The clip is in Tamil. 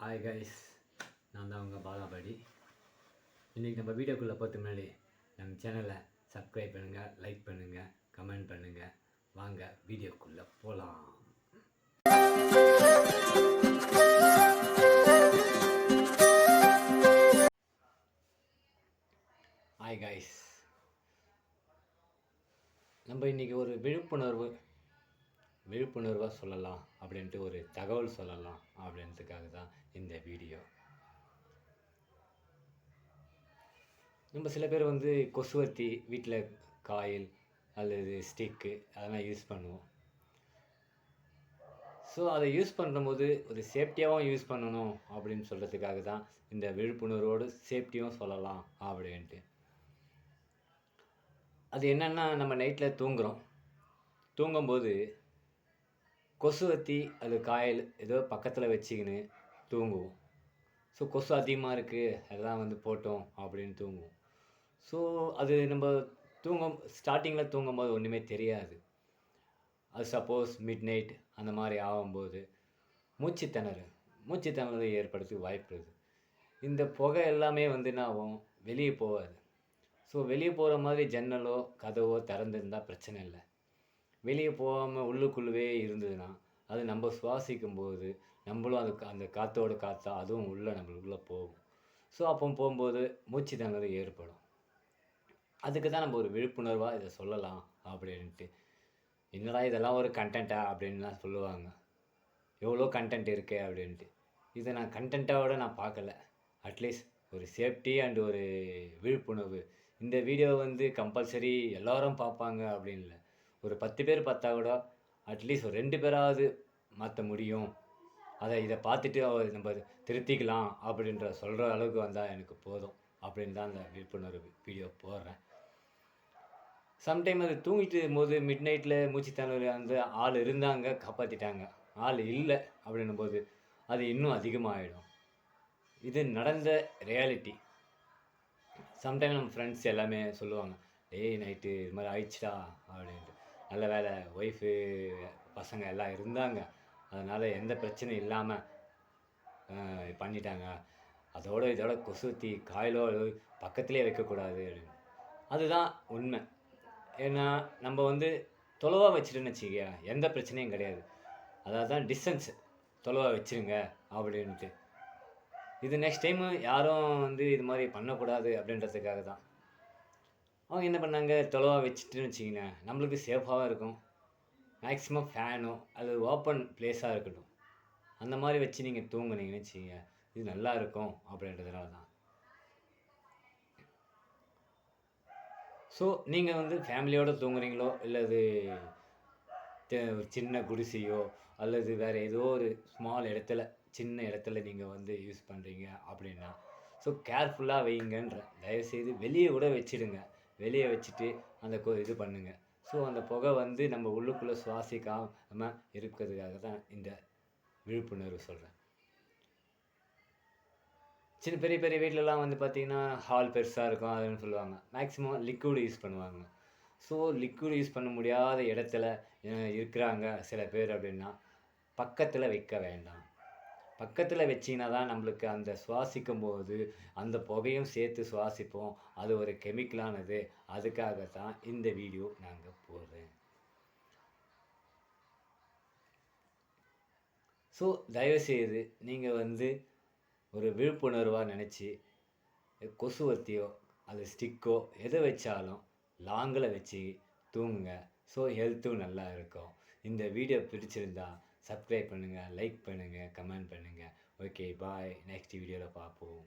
ஹாய் கைஸ் நான் தான் உங்கள் பாலாபாடி. இன்றைக்கி நம்ம வீடியோக்குள்ளே போகிறது முன்னாடி நம்ம சேனலை சப்ஸ்கிரைப் பண்ணுங்கள் லைக் பண்ணுங்கள் கமெண்ட் பண்ணுங்கள் வாங்க வீடியோக்குள்ளே போகலாம் ஹாய் கைஸ் நம்ம இன்றைக்கி ஒரு விழிப்புணர்வு விழிப்புணர்வாக சொல்லலாம் அப்படின்ட்டு ஒரு தகவல் சொல்லலாம் அப்படின்றதுக்காக தான் இந்த வீடியோ. நம்ம சில பேர் வந்து கொசுவர்த்தி வீட்டில் காயில் அல்லது ஸ்டிக்கு அதெல்லாம் யூஸ் பண்ணுவோம். ஸோ அதை யூஸ் பண்ணும்போது ஒரு சேஃப்டியாகவும் யூஸ் பண்ணணும் அப்படின்னு சொல்கிறதுக்காக தான் இந்த விழிப்புணர்வோடு சேஃப்டியும் சொல்லலாம் அப்படின்ட்டு. அது என்னென்னா நம்ம நைட்டில் தூங்குகிறோம் தூங்கும்போது கொசுவத்தி அது காயல் ஏதோ பக்கத்தில் வச்சுக்கின்னு தூங்குவோம். ஸோ கொசு அதிகமாக இருக்குது அதெல்லாம் வந்து போட்டோம் அப்படின்னு தூங்குவோம். ஸோ அது நம்ம தூங்கும் ஸ்டார்டிங்கில் தூங்கும்போது ஒன்றுமே தெரியாது. அது சப்போஸ் மிட் நைட் அந்த மாதிரி ஆகும்போது மூச்சு திணறு. மூச்சு திணறு ஏற்படுத்தி வாய்ப்பு இருக்குது இந்த புகை எல்லாமே வந்து என்ன ஆகும்? வெளியே போகாது. ஸோ வெளியே போகிற மாதிரி ஜன்னலோ கதவோ திறந்துருந்தால் பிரச்சனை இல்லை. வெளியே போகாமல் உள்ளுக்குள்ளவே இருந்ததுன்னா அது நம்ம சுவாசிக்கும் போது நம்மளும் அது அந்த காற்றோட காற்றா அதுவும் உள்ளே நம்மளுக்குள்ளே போகும். ஸோ அப்போ போகும்போது மூச்சு திணறல் ஏற்படும். அதுக்கு தான் நம்ம ஒரு விழிப்புணர்வாக இதை சொல்லலாம் அப்படின்ட்டு. என்னடா இதெல்லாம் ஒரு கண்டென்ட்டா அப்படின்லாம் சொல்லுவாங்க. எவ்வளோ கண்டென்ட் இருக்கே அப்படின்ட்டு. இதை நான் கண்டென்ட்டாவோட நான் பார்க்கல. அட்லீஸ்ட் ஒரு சேஃப்டி அண்ட் ஒரு விழிப்புணர்வு. இந்த வீடியோ வந்து கம்பல்சரி எல்லோரும் பார்ப்பாங்க அப்படின்ல ஒரு பத்து பேர் பார்த்தா கூட அட்லீஸ்ட் ஒரு ரெண்டு பேராவது மாற்ற முடியும். அதை இதை பார்த்துட்டு அவர் நம்ம திருத்திக்கலாம் அப்படின்ற சொல்கிற அளவுக்கு வந்தால் எனக்கு போதும். அப்படின்னு தான் அந்த விழிப்புணர்வு வீடியோ போடுறேன். சம்டைம் அது தூங்கிட்டு போது மிட் நைட்டில் மூச்சு திணறல் அந்த ஆள் இருந்தாங்க காப்பாற்றிட்டாங்க ஆள் இல்லை அப்படின்னும் போது அது இன்னும் அதிகமாகிடும் இது நடந்த ரியாலிட்டி சம்டைம் நம்ம ஃப்ரெண்ட்ஸ் எல்லாமே சொல்லுவாங்க டேய் நைட்டு இது மாதிரி ஆயிடுச்சுடா அப்படின்ட்டு. நல்ல வேலை. ஒய்ஃபு பசங்க எல்லாம் இருந்தாங்க. அதனால் எந்த பிரச்சனையும் இல்லாமல் பண்ணிட்டாங்க. அதோட இதோட கொசுத்தி காயிலோ பக்கத்துலேயே வைக்கக்கூடாது. அதுதான் உண்மை. ஏன்னா நம்ம வந்து தொலைவாக வச்சுட்டுன்னு வச்சுக்க எந்த பிரச்சனையும் கிடையாது. அதாவது தான் டிஸ்டன்ஸ் தொலைவாக வச்சுருங்க அப்படின்ட்டு இது நெக்ஸ்ட் டைமு யாரும் வந்து இது மாதிரி பண்ணக்கூடாது அப்படின்றதுக்காக தான் அவங்க என்ன பண்ணாங்க? தொலைவாக வச்சுட்டுன்னு வச்சிங்கன்னா நம்மளுக்கு சேஃபாகவும் இருக்கும். மேக்ஸிமம் ஃபேனோ அது ஓப்பன் பிளேஸாக இருக்கட்டும். அந்த மாதிரி வச்சு நீங்கள் தூங்குனீங்கன்னு வச்சுங்க இது நல்லா இருக்கும் அப்படின்றதுனால தான். ஸோ நீங்கள் வந்து ஃபேமிலியோடு தூங்குறீங்களோ இல்லது சின்ன குடிசையோ அல்லது வேறு ஏதோ ஒரு ஸ்மால் இடத்துல சின்ன இடத்துல நீங்கள் வந்து யூஸ் பண்ணுறீங்க அப்படின்னா ஸோ கேர்ஃபுல்லாக வைங்கன்ற. தயவுசெய்து வெளியே கூட வச்சிடுங்க. வெளியே வச்சுட்டு அந்த கொ இது பண்ணுங்கள் ஸோ அந்த புகை வந்து நம்ம உள்ளுக்குள்ளே சுவாசிக்காமல் இருக்கிறதுக்காக தான் இந்த விழிப்புணர்வு சொல்கிறேன் சின்ன பெரிய பெரிய வீட்டிலலாம் வந்து பார்த்திங்கன்னா ஹால் பெருசாக இருக்கும் அதுன்னு சொல்லுவாங்க. மேக்ஸிமம் லிக்விட் யூஸ் பண்ணுவாங்க. ஸோ லிக்விட் யூஸ் பண்ண முடியாத இடத்துல இருக்கிறாங்க சில பேர் அப்படின்னா பக்கத்தில் வைக்க வேண்டாம். பக்கத்தில் வச்சிங்கன்னா தான் நம்மளுக்கு அந்த சுவாசிக்கும் போது அந்த புகையும் சேர்த்து சுவாசிப்போம். அது ஒரு கெமிக்கலானது அதுக்காக தான் இந்த வீடியோ நாங்கள் போடுறேன். ஸோ தயவுசெய்து நீங்கள் வந்து ஒரு விழிப்புணர்வாக நினச்சி கொசுவர்த்தியோ அது ஸ்டிக்கோ எதை வச்சாலும் லாங்கில் வச்சு தூங்குங்க. ஸோ ஹெல்த்தும் நல்லா இருக்கும். இந்த வீடியோ பிடிச்சிருந்தா சப்ஸ்கிரைப் பண்ணுங்கள் லைக் பண்ணுங்கள் கமெண்ட் பண்ணுங்கள் ஓகே பாய் நெக்ஸ்ட் வீடியோவில் பார்ப்போம்